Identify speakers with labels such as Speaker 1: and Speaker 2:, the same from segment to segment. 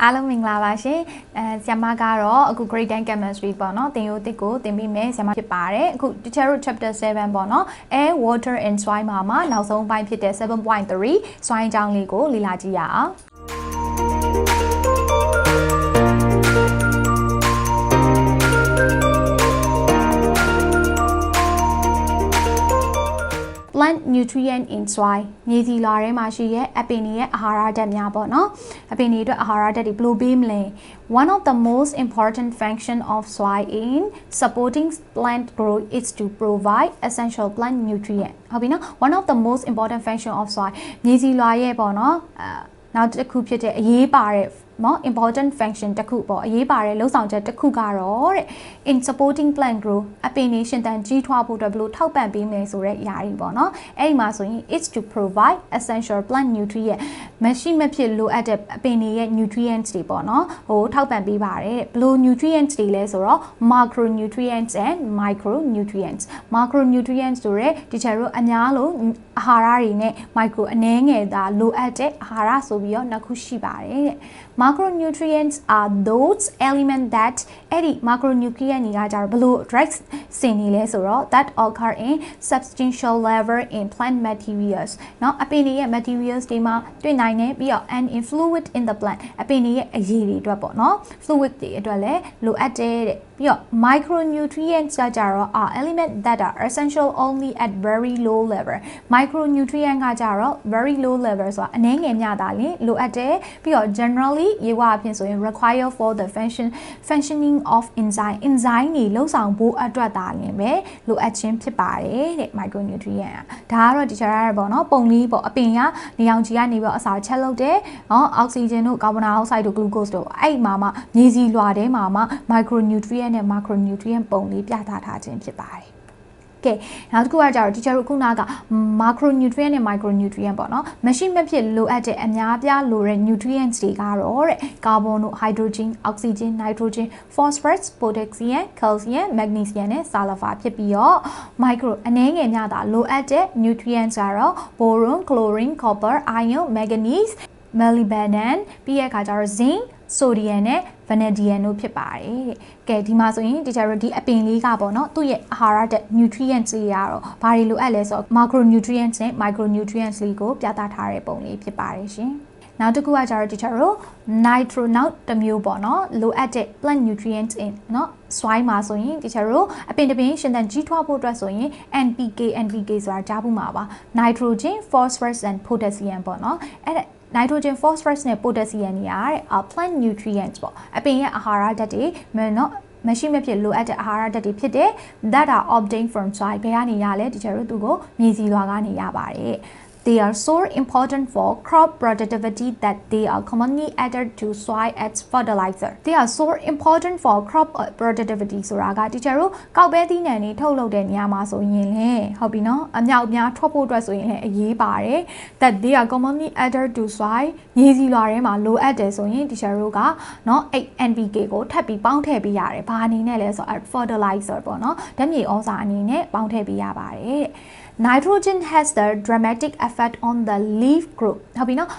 Speaker 1: အားလုံးမင်္ဂလာပါရှင်အဲဆ iam မကတော့အခု grade 10 chemistry ပေါ့နော်သင်ရိုးတစ်ကိုသင်ပြီးမယ်ဆ iam မဖြစ်ပါတယ်အခု teacher တို့ chapter 7ပေါ့နော် air water and soil မှာမှာနောက်ဆုံးပိုင်းဖြစ်တဲ့7.3 soil အကြောင်းလေးကိုလေ့လာကြည့်ရအောင် plant nutrient in soil မြေစီလွာထဲမှာရှိရဲ့အပင်တွေရဲ့အာဟာရဓာတ်များပေါ့နော်အပင်တွေအတွက်အာဟာရဓာတ်တွေဘယ်လိုပေးမလဲ one of the most important function of soil in supporting plant growth is to provide essential plant nutrient ဟုတ်ပြီနော် one of the most important function of soil မြေစီလွာရဲ့ပေါ့နော်အဲနောက်တစ်ခုဖြစ်တဲ့အရေးပါတဲ့ နော် important function တစ်ခုပေါ့အရေးပါတဲ့လှုပ်ဆောင်ချက်တစ်ခုကတော့တဲ့ in supporting plant growth အပင်နေရှင်သန်ကြီးထွားဖို့အတွက်ဘယ်လိုထောက်ပံ့ပေးမလဲဆိုတဲ့ຢာကြီးပေါ့နော်အဲ့ဒီမှာဆိုရင် it's to provide essential plant nutrient မရှိမဖြစ်လိုအပ်တဲ့အပင်တွေရဲ့ nutrients တွေပေါ့နော်ဟိုထောက်ပံ့ပေးပါတယ်ဘယ်လို nutrients တွေလဲဆိုတော့ macronutrients and micronutrients macronutrients ဆိုရဲ teacher တို့အများလို့အာဟာရတွေနဲ့ micro အနည်းငယ်သာလိုအပ်တဲ့အာဟာရဆိုပြီးတော့နှစ်ခုရှိပါတယ်တဲ့ macronutrients are those elements that အဲ့ဒီ macronutrient တွေကကြတော့ဘလို့ drugs စင်နေလဲဆိုတော့ that occur in substantial level in plant materials เนาะအပင်တွေရဲ့ materials တွေမှာတွေ့နိုင်တယ်ပြီးတော့ and in fluid in the plant အပင်တွေရဲ့အရည်တွေအတွက်ပေါ့เนาะ fluid တွေအတွက်လည်းလိုအပ်တယ်တဲ့ ပြီးတော့ micronutrients ကကြတော့ are element that are essential only at very low level micronutrient ကကြတော့ very low level ဆိုတာအနည်းငယ်မျှတာလင်လိုအပ်တယ်ပြီးတော့ generally ရေဝအဖြစ်ဆိုရင် require for the function functioning of enzyme enzyme တွေလှုပ်ဆောင်ဖို့အတွက်ဒါလင်ပဲလိုအပ်ခြင်းဖြစ်ပါတယ်တဲ့ micronutrient ကဒါကတော့ teacher ရပေါ့နော်ပုံလေးပေါ့အပင်ကနေအောင်ကြီးကနေပြီးတော့အစာချက်လုပ်တယ်နော်အောက်ဆီဂျင်တို့ကာဗွန်ဒိုင်အောက်ဆိုက်တို့ဂလူကို့စ်တို့အဲ့မှာမှမြေစီလွှာထဲမှာမှ micronutrient နဲ့ macronutrient ပုံလေးပြသထားခြင်းဖြစ်ပါတယ်ကဲနောက်တစ်ခုကကြတော့ teacher တို့ခုနက macronutrient နဲ့ micronutrient ပေါ့နော်မရှိမဖြစ်လိုအပ်တဲ့အများပြားလိုတဲ့ nutrients တွေကတော့တဲ့ carbon တို့ hydrogen oxygen nitrogen phosphorus potassium calcium magnesium နဲ့ sulfur ဖြစ်ပြီးတော့ micro အနည်းငယ်များတာလိုအပ်တဲ့ nutrients ကတော့ boron chlorine copper iron manganese molybdenum ပြီးရခါကျတော့ zinc sodium နဲ့ vanadium တို့ဖြစ်ပါတယ်တဲ့။ကဲဒီမှာဆိုရင် teacher တို့ဒီအပင်လေးကပေါ့နော်သူ့ရဲ့အာဟာရတဲ့ nutrients တွေကတော့ဘာတွေလိုအပ်လဲဆိုတော့ macronutrients နဲ့ micronutrients လေးကိုပြသထားတဲ့ပုံလေးဖြစ်ပါတယ်ရှင်။နောက်တစ်ခုကကြတော့ teacher တို့ nitro နောက်တစ်မျိုးပေါ့နော်လိုအပ်တဲ့ plant nutrients in เนาะ soil မှာဆိုရင် teacher တို့အပင်တစ်ပင်ရှင်သန်ကြီးထွားဖို့အတွက်ဆိုရင် NPK NPK ဆိုတာကြားဖို့မှာပါ nitrogen phosphorus and potassium ပေါ့နော်အဲ့ဒါ nitrogen phosphorus နဲ့ potassium တွေအားတဲ့ plant nutrients ပေါ့အပင်ရဲ့အာဟာရဓာတ်တွေနော်မရှိမဖြစ်လိုအပ်တဲ့အာဟာရဓာတ်တွေဖြစ်တဲ့ that are obtained from soil ဘယ်ကနေရလဲတချို့တို့သူကိုမြေစီလွာကနေရပါတယ် They are so important for crop productivity that they are commonly added to soil as fertilizer. They are so important for crop productivity ဆိုတာကတချို့တို့ကောက်ပဲသီးနှံတွေထုတ်လုပ်တဲ့နေရာမှာဆိုရင်လေဟုတ်ပြီနော်အမြောက်အများထွက်ဖို့အတွက်ဆိုရင်လည်းအရေးပါတယ် that they are commonly added to soil မြေစီလွာထဲမှာလိုအပ်တယ်ဆိုရင်တချို့တို့ကနော်အဲ့ NPK ကိုထပ်ပြီးပေါင်းထည့်ပေးရတယ်။ဘာအနေနဲ့လဲဆိုတော့ fertilizer ပေါ့နော်ဓာတ်မြေဩဇာအနေနဲ့ပေါင်းထည့်ပေးရပါတယ်တဲ့ nitrogen has the dramatic effect on the leaf group ဟုတ်ပြီနော်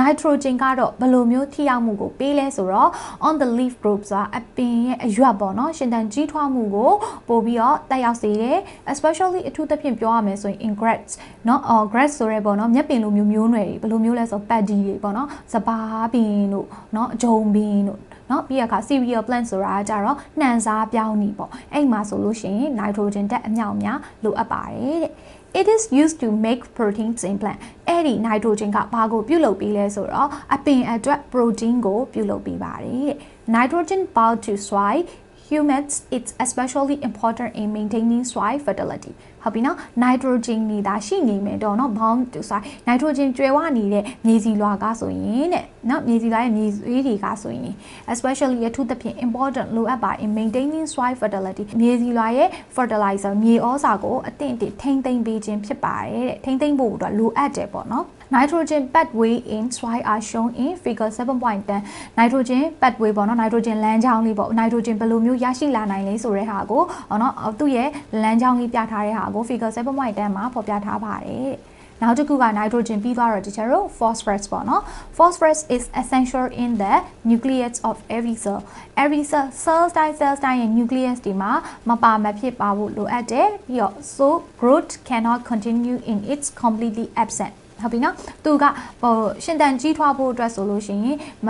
Speaker 1: nitrogen ကတော့ဘယ်လိုမျိုးထိရောက်မှုကိုပေးလဲဆိုတော့ on the leaf group ဆိုတာအပင်ရဲ့အရွက်ပေါ့နော်ရှင်သန်ကြီးထွားမှုကိုပို့ပြီးတော့တက်ရောက်စေတယ် especially အထူးသဖြင့်ပြောရမယ်ဆိုရင် in grass เนาะ or grass ဆိုရဲပေါ့နော်မြက်ပင်လိုမျိုးမျိုးနွယ်တွေဘယ်လိုမျိုးလဲဆို paddy တွေပေါ့နော်စပါးပင်တို့เนาะဂျုံပင်တို့เนาะပြီးရခါ cereal plant ဆိုတာကြတော့နှံစားပြောင်းနေပေါ့အဲ့မှာဆိုလို့ရှိရင် nitrogen တက်အမြောက်အများလိုအပ်ပါတယ်တဲ့ it is used to make proteins in plant အဲ့ဒီ nitrogen ကဘာကိုပြုလုပ်ပေးလဲဆိုတော့အပင်အတွက် protein ကိုပြုလုပ်ပေးပါတယ်တဲ့ nitrogen bound to soil humans it's especially important in maintaining soil fertility ဟုတ်ပြီနော် nitrogen နေတာရှိနေမယ်တော့နော် bound to side nitrogen ကျွဲဝနေတဲ့မြေစီလွှာကဆိုရင်တဲ့နော်မြေစီလွှာရဲ့မြေဆွေးတွေကဆိုရင် especially အထူးသဖြင့် important လိုအပ်ပါ in maintaining soil fertility မြေစီလွှာရဲ့ fertilizer မြေဩဇာကိုအသင့်အတင့်ထိန်းသိမ်းပေးခြင်းဖြစ်ပါတယ်တဲ့ထိန်းသိမ်းဖို့တော့လိုအပ်တယ်ပေါ့နော် nitrogen pathway in soil are shown in figure 7.10 nitrogen pathway ပေါ့နော် nitrogen လမ်းကြောင်းလေးပေါ့ nitrogen ဘယ်လိုမျိုးရရှိလာနိုင်လဲဆိုတဲ့ဟာကိုဟောနော်သူ့ရဲ့လမ်းကြောင်းလေးပြထားတဲ့ဟာကို figure 7.10မှာဖော်ပြထားပါတယ်နောက်တစ်ခုက nitrogen ပြီးသွားတော့ teacher တို့ phosphorus ပေါ့နော် phosphorus is essential in the nucleus of every cell every cell cell တိုင်း cell တိုင်းရဲ့ nucleus ဒီမှာမပါမဖြစ်ပါဖို့လိုအပ်တယ်ပြီးတော့ so growth cannot continue in its completely absent ဟုတ်ပြီနော်သူကဟိုရှင်တန်ကြီးထွားဖို့အတွက်ဆိုလို့ရှိရင်မ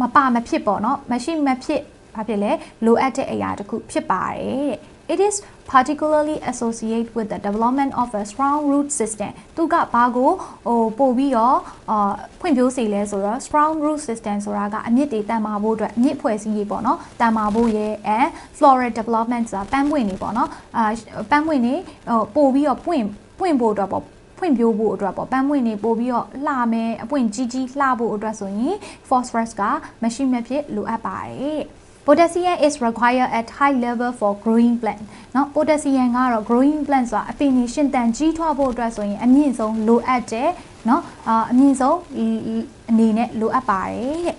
Speaker 1: မပါမဖြစ်ပေါ့နော်မရှိမဖြစ်ဘာဖြစ်လဲလိုအပ်တဲ့အရာတစ်ခုဖြစ်ပါတယ်တဲ့ It is particularly associated with the development of a strong root system သူကဘာကိုဟိုပို့ပြီးတော့အာဖွံ့ဖြိုးစေလဲဆိုတော့ strong root system ဆိုတာကအမြင့်တွေတန်မာဖို့အတွက်အမြင့်ဖွဲ့စည်းရေးပေါ့နော်တန်မာဖို့ရဲ့ and floral development ဆိုတာပန်းပွင့်နေပေါ့နော်အာပန်းပွင့်နေဟိုပို့ပြီးတော့ပွင့်ပွင့်ဖို့အတွက်ပေါ့ ဖွံ့ဖြိုးဖို့အတွက်ပေါ့ပန်းပွင့်နေပို့ပြီးတော့လှမယ်အပွင့်ကြီးကြီးလှဖို့အတွက်ဆိုရင် phosphorus ကမရှိမဖြစ်လိုအပ်ပါတယ် Potassium is required at high level for growing plant เนาะ potassium ကတော့ growing plant ဆိုတာအပင်ရှင်တန်ကြီးထွားဖို့အတွက်ဆိုရင်အမြင့်ဆုံးလိုအပ်တယ်เนาะအာအမြင့်ဆုံးအနေနဲ့လိုအပ်ပါတယ်တဲ့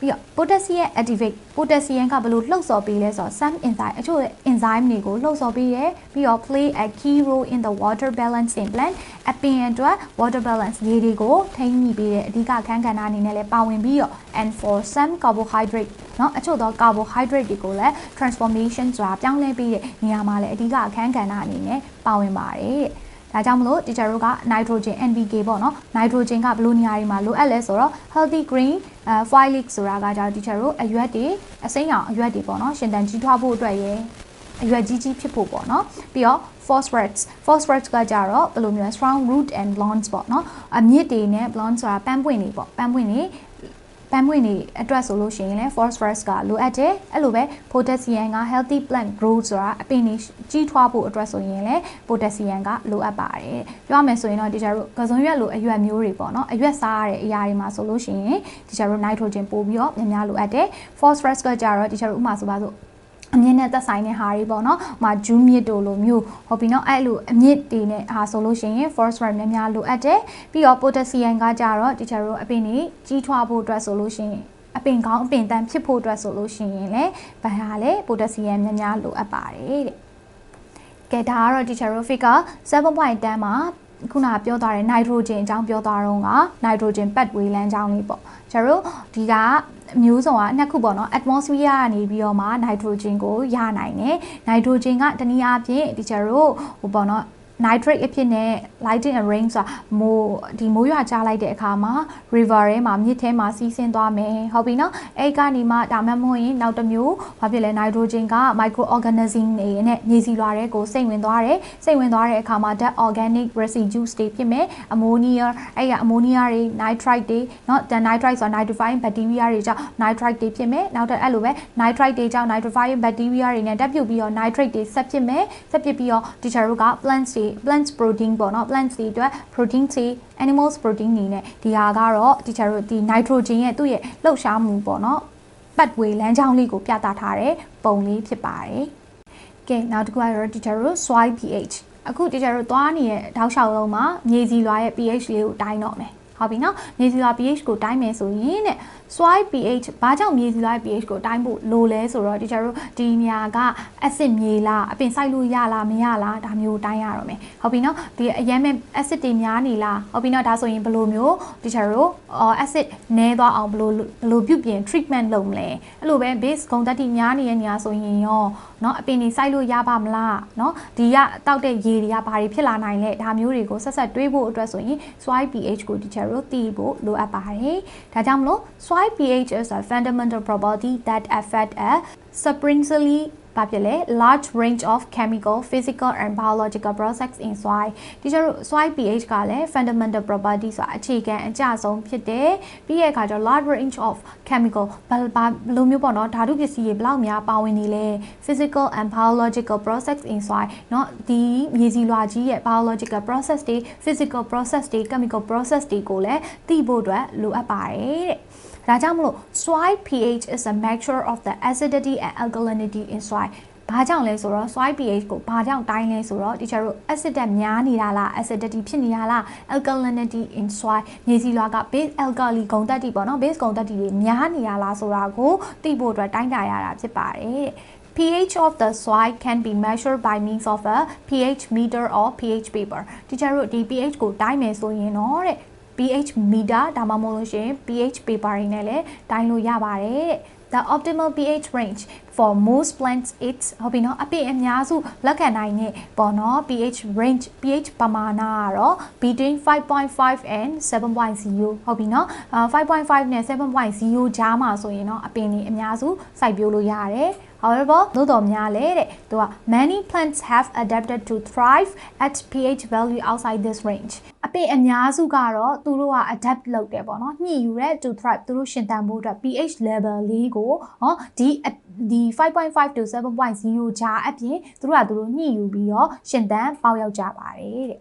Speaker 1: ပြီးတော့ potassium activate potassium ကဘယ်လိုလှုပ်ဆော်ပေးလဲဆိုတော့ some enzyme အချို့ enzyme တွေကိုလှုပ်ဆော်ပေးရဲပြီးတော့ play a key role in the water balance in plant အပင်အတွက် water balance ရေတွေကိုထိန်းညှိပေးတဲ့အဓိကအခန်းကဏ္ဍအနေနဲ့လည်းပါဝင်ပြီးတော့ and for some carbohydrate เนาะအချို့သော carbohydrate တွေကိုလည်း transformation ဆိုတာပြောင်းလဲပေးတဲ့နေရာမှာလည်းအဓိကအခန်းကဏ္ဍအနေနဲ့ပါဝင်ပါတယ်တဲ့ဒါကြောင့်မလို့ teacher တို့က nitrogen NPK ပေါ့နော် nitrogen ကဘယ်လိုနေရာတွေမှာလိုအပ်လဲဆိုတော့ healthy green အဲ folic ဆိုတာကကြာ teacher တို့အရွက်တွေအစိမ်းရောင်အရွက်တွေပေါ့နော်ရှင်သန်ကြီးထွားဖို့အတွက်ရယ်အရွက်ကြီးကြီးဖြစ်ဖို့ပေါ့နော်ပြီးတော့ phosphorus phosphorus ကကြတော့ဘယ်လိုမျိုး strong root and blondes ပေါ့နော်အမြစ်တွေနဲ့ blondes ဆိုတာပန်းပွင့်တွေပေါ့ပန်းပွင့်တွေ ပန်းပွင့်တွေအတွက်ဆိုလို့ရှိရင်လည်း phosphorus ကလိုအပ်တယ်အဲ့လိုပဲ potassium က healthy plant growth ဆိုတာအပင်တွေကြီးထွားဖို့အတွက်ဆိုရင်လည်း potassium ကလိုအပ်ပါတယ်ပြောရမယ်ဆိုရင်တော့ဒီကြတို့ကစုံရွက်လိုအရွက်မျိုးတွေပေါ့နော်အရွက်စားရတဲ့အရာတွေမှာဆိုလို့ရှိရင်ဒီကြတို့ nitrogen ပို့ပြီးတော့များများလိုအပ်တယ် phosphorus ကကြတော့ဒီကြတို့ဥမာဆိုပါစို့ အမြင့်နဲ့သက်ဆိုင်တဲ့ဟာတွေပေါ့နော်။ဟိုဂျူးမြစ်တို့လိုမျိုးဟုတ်ပြီနော်အဲ့လိုအမြင့်တွေနဲ့ဟာဆိုလို့ရှိရင် phosphorus များများလိုအပ်တယ်။ပြီးတော့ potassium ကကြတော့တခြားတို့အပင်တွေကြီးထွားဖို့အတွက်ဆိုလို့ရှိရင်အပင်ကောင်းအပင်တန်ဖြစ်ဖို့အတွက်ဆိုလို့ရှိရင်လည်းဘာဟာလဲ potassium များများလိုအပ်ပါတယ်တဲ့။ကဲဒါကတော့ teacher တို့ figure 7.10မှာ ခုနပြောသွားတဲ့ nitrogen အကြောင်းပြောသွားတော့က nitrogen pathway လမ်းကြောင်းလေးပေါ့ကျတို့ဒီကမျိုးစုံကနှစ်ခုပေါ့နော် atmosphere ကနေပြီးတော့မှ nitrogen ကိုရနိုင်တယ် nitrogen ကတနည်းအားဖြင့်ဒီကျတို့ဟိုပေါ့နော် nitrate အဖြစ်နဲ့ lighting and rain ဆိုတာမိုးဒီမိုးရွာချလိုက်တဲ့အခါမှာ river ထဲမှာမြစ်ထဲမှာစီးဆင်းသွားမယ်ဟုတ်ပြီနော်အဲ့ကနေမှဒါမှမဟုတ်ရင်နောက်တစ်မျိုးဘာဖြစ်လဲ nitrogen က microorganism တွေနဲ့မြေစီလွာတွေကိုစိတ်ဝင်သွားတယ်စိတ်ဝင်သွားတဲ့အခါမှာ that organic residues တွေဖြစ်မယ် ammonia အဲ့ရ ammonia တွေ nitrite တွေเนาะ the nitrite ဆိုတာ nitrifying bacteria တွေကြောင့် nitrite တွေဖြစ်မယ်နောက်တော့အဲ့လိုပဲ nitrite တွေကြောင့် nitrifying bacteria တွေနဲ့တက်ပြုတ်ပြီးတော့ nitrate တွေဆက်ဖြစ်မယ်ဆက်ဖြစ်ပြီးတော့ teacher တို့က plants တွေ plants protein ပေါ့နော် plants တွေအတွက် protein တွေ animals protein နေနဲ့ဒီဟာကတော့ teacher တို့ဒီ nitrogen ရဲ့သူ့ရဲ့လှုပ်ရှားမှုပေါ့နော်ပတ်ဝေးလမ်းကြောင်းလေးကိုပြသထားတဲ့ပုံလေးဖြစ်ပါတယ်။ကဲနောက်တစ်ခုကတော့ teacher တို့ soil pH အခု teacher တို့သွားနေတဲ့တောက်လျှောက်လုံးမှာမြေစီလွာရဲ့ pH လေးကိုတိုင်းတော့မယ်။ ဟုတ်ပြီနော်မြေစီလွာ pH ကိုတိုင်းမယ်ဆိုရင်တဲ့ soil pH ဘာကြောင့်မြေစီလွာ pH ကိုတိုင်းဖို့လိုလဲဆိုတော့ဒီကျတို့ဒီနေရာက acid မြေလားအပင်စိုက်လို့ရလားမရလားဒါမျိုးတိုင်းရတော့မယ်ဟုတ်ပြီနော်ဒီအရင်မဲ့ acid တွေများနေလားဟုတ်ပြီနော်ဒါဆိုရင်ဘယ်လိုမျိုးဒီကျတို့ acid နည်းသွားအောင်ဘယ်လိုဘယ်လိုပြုပြင် treatment လုပ်မလဲအဲ့လိုပဲ base ဂုဏ်ဓာတ်တွေများနေတဲ့နေရာဆိုရင်ရော เนาะအပင်တွေစိုက်လို့ရပါမလားเนาะဒီကတောက်တဲ့ရေတွေကဘာတွေဖြစ်လာနိုင်လဲဒါမျိုးတွေကိုဆက်ဆက်တွေးဖို့အတွက်ဆိုရင် soil pH ကို teacher တို့သိဖို့လိုအပ်ပါတယ်ဒါကြောင့်မလို့ soil pH is a fundamental property that affect a substantially ဘာဖြစ်လဲ large range of chemical physical and biological process in soil ဒီကျတော့ soil pH ကလည်း fundamental property ဆိုတာအခြေခံအကျဆုံးဖြစ်တယ်ပြီးရဲ့အခါကျတော့ large range of chemical ဘာဘာလိုမျိုးပေါ့နော်ဓာတုပစ္စည်းတွေဘယ်လောက်များပါဝင်နေလဲ physical and biological process in soil เนาะဒီမြေစီလွာကြီးရဲ့ biological process တွေ physical process တွေ chemical process တွေကိုလည်းသိဖို့အတွက်လိုအပ်ပါတယ်တဲ့ ဒါကြောင့်မလို့ soil pH is a measure of the acidity and alkalinity in soil ဘာကြောင့်လဲဆိုတော့ soil pH ကိုဘာကြောင့်တိုင်းလဲဆိုတော့ teacher တို့ acid တက်များနေတာလား acidity ဖြစ်နေတာလား alkalinity in soil မြေစီလွာက base alkali ဂုဏ်သတ္တိပေါ့နော် base ဂုဏ်သတ္တိတွေများနေတာလားဆိုတာကိုသိဖို့အတွက်တိုင်းတာရတာဖြစ်ပါတယ် pH of the soil can be measured by means of a pH meter or pH paper တခြားတို့ဒီ pH ကိုတိုင်းမယ်ဆိုရင်တော့တဲ့ pH meter ဒါမှမဟုတ်လို့ရှိရင် pH paper တွေနဲ့လည်းတိုင်းလို့ရပါတယ်တဲ့ the optimal pH range for most plants it's ဟုတ်ပြီနော်အပင်အများစုလက်ခံနိုင်တဲ့ပေါ့နော် pH range pH ပမာဏကတော့ between 5.5 and 7.0ဟုတ်ပြီနော်5.5နဲ့7.0ကြားမှာဆိုရင်တော့အပင်တွေအများစုစိုက်ပျိုးလို့ရတယ် However သို့တော်များလဲတဲ့သူက many plants have adapted to thrive at pH value outside this range အပင်အများစုကတော့သူတို့က adapt လုပ်တယ်ပေါ့နော်ညှိယူတဲ့ to thrive သူတို့ရှင်သန်ဖို့အတွက် pH level လေးကိုဟောဒီဒီ5.5 to 7.0ကြားအပြင်သူတို့ကသူတို့ညှိယူပြီးတော့ရှင်သန်ပေါက်ရောက်ကြပါတယ်တဲ့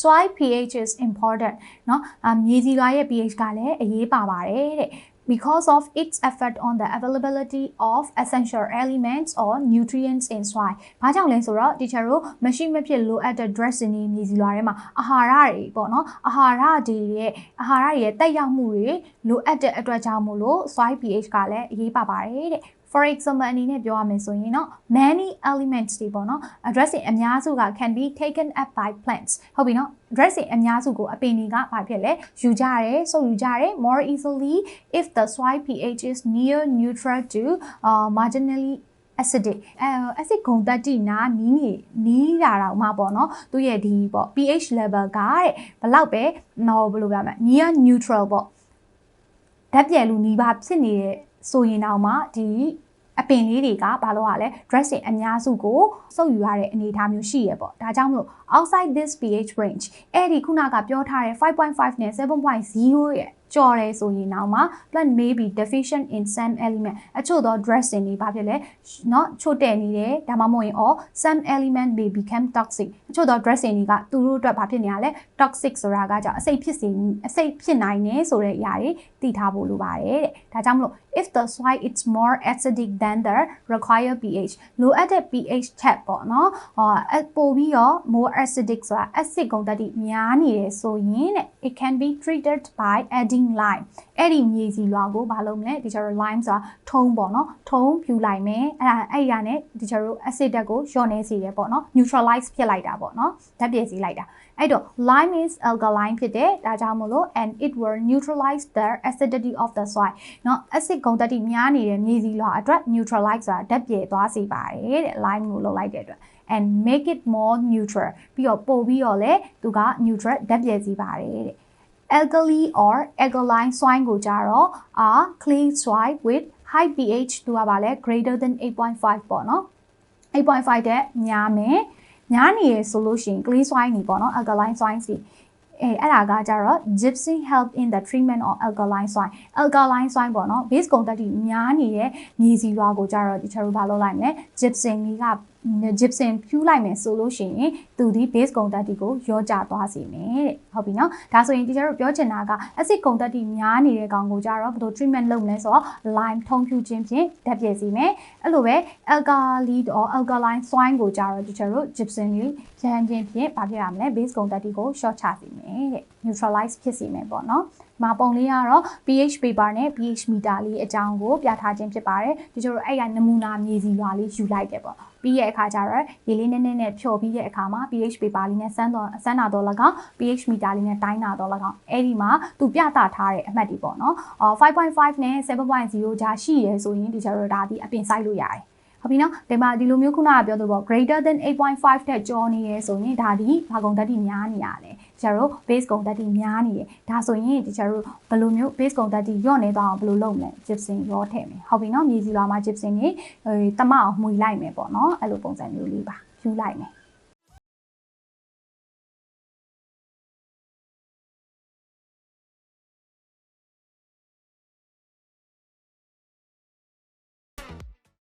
Speaker 1: soil pH is important เนาะမြေစီလွာရဲ့ pH ကလည်းအရေးပါပါတယ်တဲ့ because of its effect on the availability of essential elements or nutrients in soil ။ဘာကြောင့်လဲဆိုတော့ teacher တို့မရှိမဖြစ်လိုအပ်တဲ့ dressing တွေမြေစီလွာထဲမှာအာဟာရတွေပေါ့နော်အာဟာရတွေရဲ့အာဟာရတွေရဲ့တက်ရောက်မှုတွေလိုအပ်တဲ့အတွက်ကြောင့်မို့လို့ soil pH ကလည်းအရေးပါပါတယ်တဲ့ for example အနေနဲ့ပြောရမယ်ဆိုရင်တော့ many elements တွေပေါ့နော် addressing အများစုက can be taken up by plants ဟုတ်ပြီနော် addressing အများစုကိုအပင်တွေကဘာဖြစ်လဲယူကြတယ်ဆုပ်ယူကြတယ် more easily if the soil pH is near neutral to uh, marginally acidic အဲ acid ဂုဏ်သတ္တိနာနီးနေနီးတာတော့မှပေါ့နော်သူရဲ့ဒီပေါ့ pH level ကတဲ့ဘလောက်ပဲဟိုဘယ်လိုပြောမလဲ near neutral ပေါ့ဓာတ်ပြဲလူနီးပါဖြစ်နေတဲ့ ဆိုရင်တော့မှဒီအပင်လေးတွေကဘာလို့ ਆ လဲ dressing အများစုကိုစုပ်ယူရတဲ့အနေအထားမျိုးရှိရပေါ့ဒါကြောင့်မလို့ outside this pH range အဲ့ဒီခုနကပြောထားတဲ့5.5နဲ့7.0ရဲ့ကြော်တယ်ဆိုရင်တော့မှ plant may be deficient in some element အချို့သော dressing တွေဘာဖြစ်လဲเนาะချို့တဲ့နေတယ်ဒါမှမဟုတ်ရင် or some element may become toxic အချို့သော dressing တွေကသူတို့အတွက်ဘာဖြစ်နေရလဲ toxic ဆိုတာကကြောင့်အဆိပ်ဖြစ်စေအဆိပ်ဖြစ်နိုင်တယ်ဆိုတဲ့အရာတွေသိထားဖို့လိုပါတယ်တဲ့ဒါကြောင့်မလို့ if the soil is more acidic than the required pH လိုအပ်တဲ့ pH ထက်ပေါ့နော်ဟောပို့ပြီးတော့ more acidic ဆိုတာ acid ဂုဏ်သတ္တိများနေတယ်ဆိုရင်တဲ့ it can be treated by adding lime အဲ့ဒီမြေစီလွာကိုဘာလုပ်မလဲဒီကျတော့ lime ဆိုတာထုံးပေါ့နော်ထုံးပြူလိုက်မယ်အဲ့ဒါအဲ့ဒီကနေဒီကျတော့ acid ဓာတ်ကိုလျော့နေစေတယ်ပေါ့နော် neutralize ဖြစ်လိုက်တာပေါ့နော်ဓာတ်ပြည့်စီလိုက်တာ အဲ့တော့ lime is alkaline ဖြစ်တဲ့ဒါကြောင့်မလို့ and it will neutralize the acidity of the soil เนาะ acid ဂုဏ်သတ္တိများနေတဲ့မြေစီလွာအတွက် neutralize ဆိုတာဓာတ်ပြည့်သွားစေပါတယ်တဲ့ lime ကိုလုပ်လိုက်တဲ့အတွက် and make it more neutral ပြီးတော့ပို့ပြီးတော့လေသူက neutral ဓာတ်ပြည့်စီပါတယ်တဲ့ alkali or alkaline soil ကိုကြတော့ are clean soil with high pH သူကပါလဲ greater than 8.5ပေါ့နော်8.5တဲ့များမယ် များနေရဆိုလို့ရှိရင် clay soil နေပေါ့နော် alkaline soil စီအဲအဲ့ဒါကကြတော့ gypsum help in the treatment of alkaline soil alkaline soil ပေါ့နော် base content များနေတဲ့မြေစီလွာကိုကြတော့ဒီချက်တို့ဘာလုပ်လိုက်မလဲ gypsum ကြီးက gypsum ဖြူးလိုက်မယ်ဆိုလို့ရှိရင်သူဒီ base content ကိုရောကြသွားစေမယ်တဲ့ဟုတ်ပြီနော်ဒါဆိုရင်ဒီကျတော့ပြောချင်တာက acid content များနေတဲ့ကောင်ကိုကြတော့ဘယ်လို treatment လုပ်မလဲဆိုတော့ lime ထုံဖြူခြင်းဖြင့်ဓာတ်ပြည့်စေမယ်အဲ့လိုပဲ alkali or alkaline soil ကိုကြတော့ဒီကျတော့ gypsum လေးရန်ခြင်းဖြင့်ဘာဖြစ်ရမလဲ base content ကို short ချစေမယ်တဲ့ neutralize ဖြစ်စေမယ်ပေါ့နော်မှာပုံလေးကတော့ pH paper နဲ့ pH meter လေးအကြောင်းကိုပြထားခြင်းဖြစ်ပါတယ်ဒီကျတော့အဲ့ရနမူနာမြေစီလွာလေးယူလိုက်တယ်ပေါ့ ပြီးရဲ့အခါကျတော့ရေလေးနည်းနည်းနဲ့ဖြော်ပြီးတဲ့အခါမှာ pH paper လေးနဲ့စမ်းတော့စမ်းတာတော့၎င်း pH meter လေးနဲ့တိုင်းတာတော့၎င်းအဲ့ဒီမှာသူပြသထားတဲ့အမှတ်တွေပေါ့နော်အော်5.5နဲ့7.0ကြားရှိရဲဆိုရင်ဒီကျတော့ဒါဒီအပြင်ဆိုင်လို့ရတယ်ဟုတ်ပြီနော်ဒီမှာဒီလိုမျိုးခုနကပြောသလိုပေါ့ greater than 8.5တဲ့ကျော်နေရဲဆိုရင်ဒါဒီဘာကုန်တက်တိများနေရတယ် ကျတို့ base ကုန်တက်တိများနေတယ်ဒါဆိုရင်ဒီကျတို့ဘယ်လိုမျိုး base ကုန်တက်တိညော့နေသွားအောင်ဘယ်လိုလုပ်မလဲ gypsum ရောထည့်မယ်ဟုတ်ပြီနော်မြေစီလွာမှာ gypsum ကြီးတမအောင်မှွေလိုက်မယ်ပေါ့နော်အဲ့လိုပုံစံမျိုးလေးပါယူလိုက်မယ်